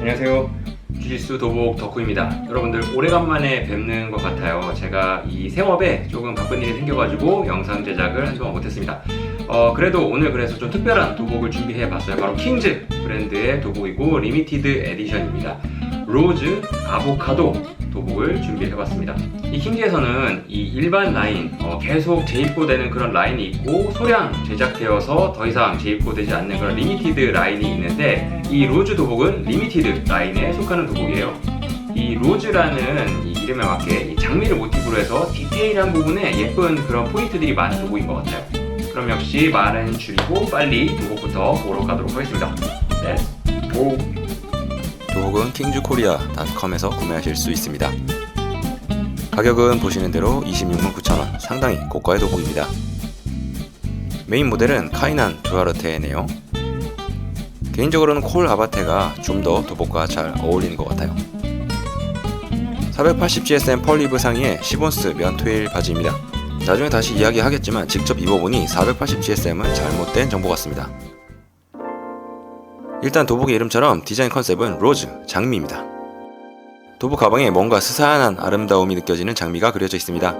안녕하세요. 주짓수 도복 덕후입니다. 여러분들 오래간만에 뵙는 것 같아요. 제가 이 생업에 조금 바쁜 일이 생겨가지고 영상 제작을 한동안 못했습니다. 어, 그래도 오늘 그래서 좀 특별한 도복을 준비해 봤어요. 바로 킹즈 브랜드의 도복이고 리미티드 에디션입니다. 로즈 아보카도 도복을 준비해봤습니다. 이 킹즈에서는 이 일반 라인, 어, 계속 재입고되는 그런 라인이 있고 소량 제작되어서 더 이상 재입고되지 않는 그런 리미티드 라인이 있는데 이 로즈 도복은 리미티드 라인에 속하는 도복이에요. 이 로즈라는 이 이름에 맞게 이 장미를 모티브로 해서 디테일한 부분에 예쁜 그런 포인트들이 많은 도복인 것 같아요. 그럼 역시 말은 줄이고 빨리 도복부터 보러 가도록 하겠습니다. 네, 오. 도복은 킹즈코리아닷컴에서 구매하실 수 있습니다. 가격은 보시는 대로 26만 9천원 상당히 고가의 도복입니다. 메인 모델은 카이난 두아르테네요. 개인적으로는 콜 아바테가 좀 더 도복과 잘 어울리는 것 같아요. 480GSM 펄리브 상의의 시본스 면 트웨일 바지입니다. 나중에 다시 이야기하겠지만 직접 입어보니 480GSM은 잘못된 정보 같습니다. 일단 도복의 이름처럼 디자인 컨셉은 로즈, 장미입니다. 도복 가방에 뭔가 스산한 아름다움이 느껴지는 장미가 그려져 있습니다.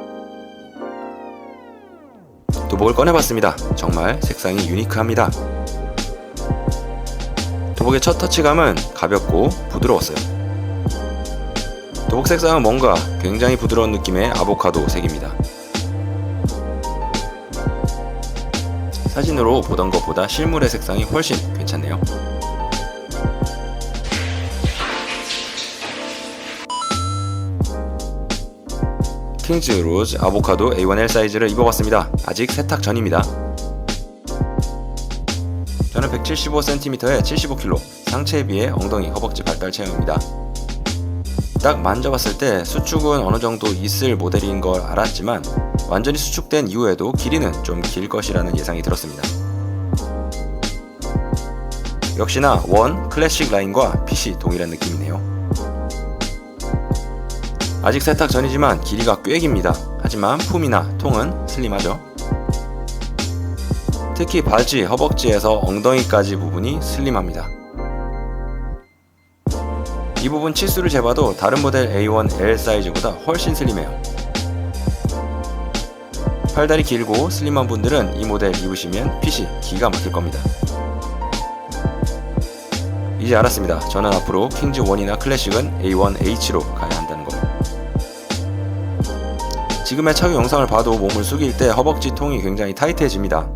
도복을 꺼내봤습니다. 정말 색상이 유니크합니다. 도복의 첫 터치감은 가볍고 부드러웠어요. 도복 색상은 뭔가 굉장히 부드러운 느낌의 아보카도 색입니다. 사진으로 보던 것보다 실물의 색상이 훨씬 괜찮네요. 킹즈 로즈 아보카도 A1L 사이즈를 입어봤습니다. 아직 세탁 전입니다. 저는 175cm에 75kg, 상체에 비해 엉덩이, 허벅지, 발달 체형입니다. 딱 만져봤을 때 수축은 어느 정도 있을 모델인 걸 알았지만 완전히 수축된 이후에도 길이는 좀 길 것이라는 예상이 들었습니다. 역시나 원 클래식 라인과 핏이 동일한 느낌이네요. 아직 세탁 전이지만 길이가 꽤 깁니다. 하지만 품이나 통은 슬림하죠. 특히 바지, 허벅지에서 엉덩이까지 부분이 슬림합니다. 이 부분 치수를 재봐도 다른 모델 A1L 사이즈보다 훨씬 슬림해요. 팔다리 길고 슬림한 분들은 이 모델 입으시면 핏이 기가 막힐 겁니다. 이제 알았습니다. 저는 앞으로 킹즈 1이나 클래식은 A1H로 가야 한다는 거. 지금의 착용 영상을 봐도 몸을 숙일 때 허벅지 통이 굉장히 타이트해집니다.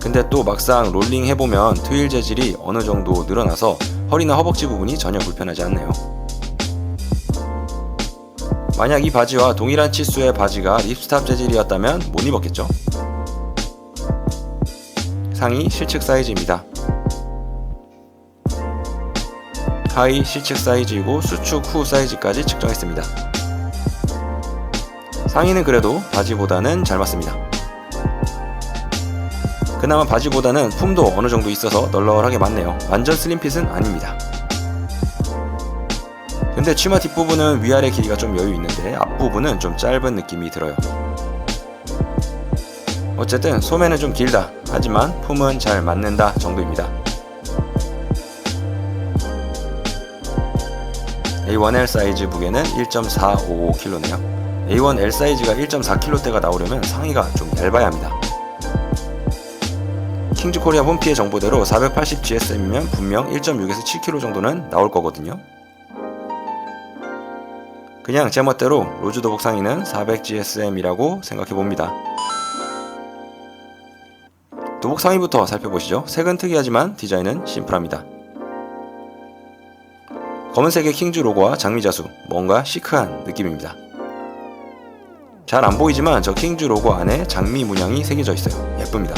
근데 또 막상 롤링 해보면 트윌 재질이 어느 정도 늘어나서 허리나 허벅지 부분이 전혀 불편하지 않네요. 만약 이 바지와 동일한 치수의 바지가 립스탑 재질이었다면 못 입었겠죠. 상의 실측 사이즈입니다. 하의 실측 사이즈이고 수축 후 사이즈까지 측정했습니다. 상의는 그래도 바지보다는 잘 맞습니다. 그나마 바지보다는 품도 어느 정도 있어서 널널하게 맞네요. 완전 슬림핏은 아닙니다. 근데 치마 뒷부분은 위아래 길이가 좀 여유 있는데 앞부분은 좀 짧은 느낌이 들어요. 어쨌든 소매는 좀 길다. 하지만 품은 잘 맞는다 정도입니다. A1L 사이즈 무게는 1.455kg네요. A1L 사이즈가 1.4kg대가 나오려면 상의가 좀 얇아야 합니다. 킹즈 코리아 홈피의 정보대로 480GSM이면 분명 1.6에서 7kg 정도는 나올 거거든요. 그냥 제 멋대로 로즈 도복 상의는 400GSM이라고 생각해 봅니다. 도복 상의부터 살펴보시죠. 색은 특이하지만 디자인은 심플합니다. 검은색의 킹즈 로고와 장미자수, 뭔가 시크한 느낌입니다. 잘 안 보이지만 저 킹즈 로고 안에 장미 문양이 새겨져 있어요. 예쁩니다.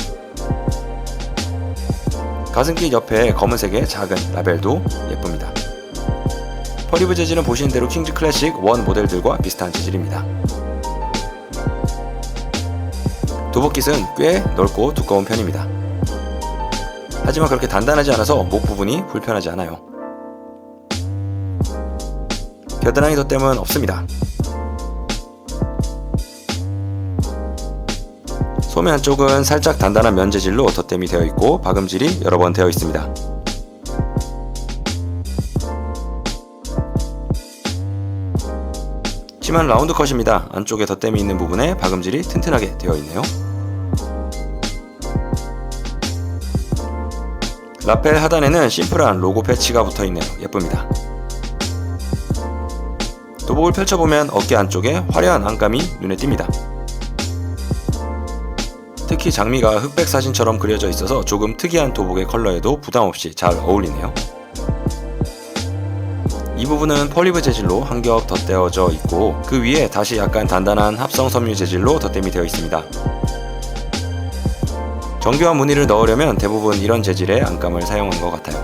가슴길 옆에 검은색의 작은 라벨도 예쁩니다. 퍼리브 재질은 보시는 대로 킹즈 클래식 원 모델들과 비슷한 재질입니다. 도복깃은 꽤 넓고 두꺼운 편입니다. 하지만 그렇게 단단하지 않아서 목 부분이 불편하지 않아요. 겨드랑이 덧댐은 없습니다. 소매 안쪽은 살짝 단단한 면재질로 덧댐이 되어 있고 박음질이 여러 번 되어 있습니다. 심한 라운드 컷입니다. 안쪽에 덧댐이 있는 부분에 박음질이 튼튼하게 되어 있네요. 라펠 하단에는 심플한 로고 패치가 붙어 있네요. 예쁩니다. 도복을 펼쳐보면 어깨 안쪽에 화려한 안감이 눈에 띕니다. 특히 장미가 흑백 사진처럼 그려져 있어서 조금 특이한 도복의 컬러에도 부담 없이 잘 어울리네요. 이 부분은 폴리브 재질로 한 겹 덧대어져 있고 그 위에 다시 약간 단단한 합성 섬유 재질로 덧댐이 되어 있습니다. 정교한 무늬를 넣으려면 대부분 이런 재질의 안감을 사용한 것 같아요.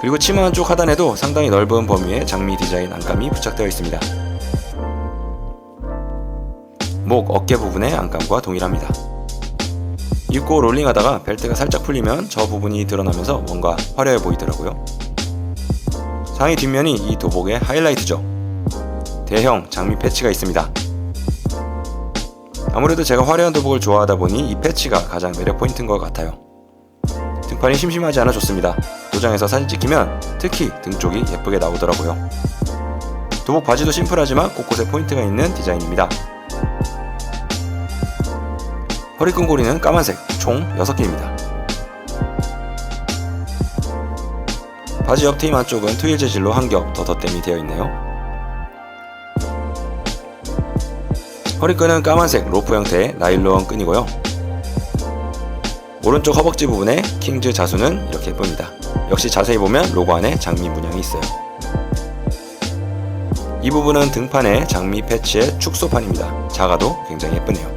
그리고 치마 한쪽 하단에도 상당히 넓은 범위의 장미 디자인 안감이 부착되어 있습니다. 목, 어깨 부분의 안감과 동일합니다. 입고 롤링하다가 벨트가 살짝 풀리면 저 부분이 드러나면서 뭔가 화려해 보이더라고요. 상의 뒷면이 이 도복의 하이라이트죠. 대형 장미 패치가 있습니다. 아무래도 제가 화려한 도복을 좋아하다 보니 이 패치가 가장 매력 포인트인 것 같아요. 등판이 심심하지 않아 좋습니다. 도장에서 사진 찍히면 특히 등 쪽이 예쁘게 나오더라고요. 도복 바지도 심플하지만 곳곳에 포인트가 있는 디자인입니다. 허리끈 고리는 까만색 총 6개입니다. 바지 옆 트임 안쪽은 트윌 재질로 한 겹 더 덧댐이 되어 있네요. 허리끈은 까만색 로프 형태의 나일론 끈이고요. 오른쪽 허벅지 부분에 킹즈 자수는 이렇게 예쁩니다. 역시 자세히 보면 로고 안에 장미 문양이 있어요. 이 부분은 등판의 장미 패치의 축소판입니다. 작아도 굉장히 예쁘네요.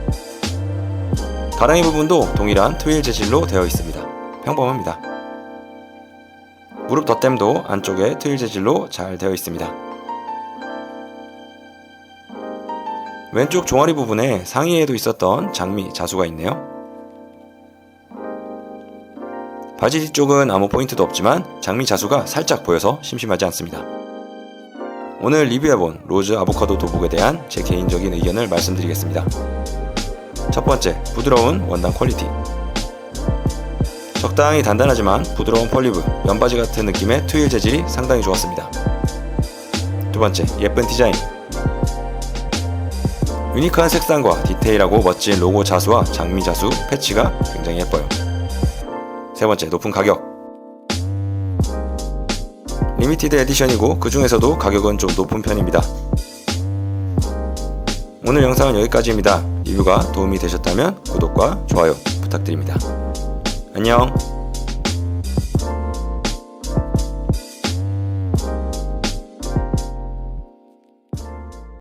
가랑이 부분도 동일한 트윌 재질로 되어 있습니다. 평범합니다. 무릎 덧댐도 안쪽에 트윌 재질로 잘 되어 있습니다. 왼쪽 종아리 부분에 상의에도 있었던 장미 자수가 있네요. 바지 뒤쪽은 아무 포인트도 없지만 장미 자수가 살짝 보여서 심심하지 않습니다. 오늘 리뷰해본 로즈 아보카도 도복에 대한 제 개인적인 의견을 말씀드리겠습니다. 첫 번째, 부드러운 원단 퀄리티. 적당히 단단하지만 부드러운 폴리브, 면바지 같은 느낌의 트윌 재질이 상당히 좋았습니다. 두 번째, 예쁜 디자인. 유니크한 색상과 디테일하고 멋진 로고 자수와 장미 자수, 패치가 굉장히 예뻐요. 세 번째, 높은 가격. 리미티드 에디션이고 그 중에서도 가격은 좀 높은 편입니다. 오늘 영상은 여기까지입니다. 리뷰가 도움이 되셨다면 구독과 좋아요 부탁드립니다. 안녕.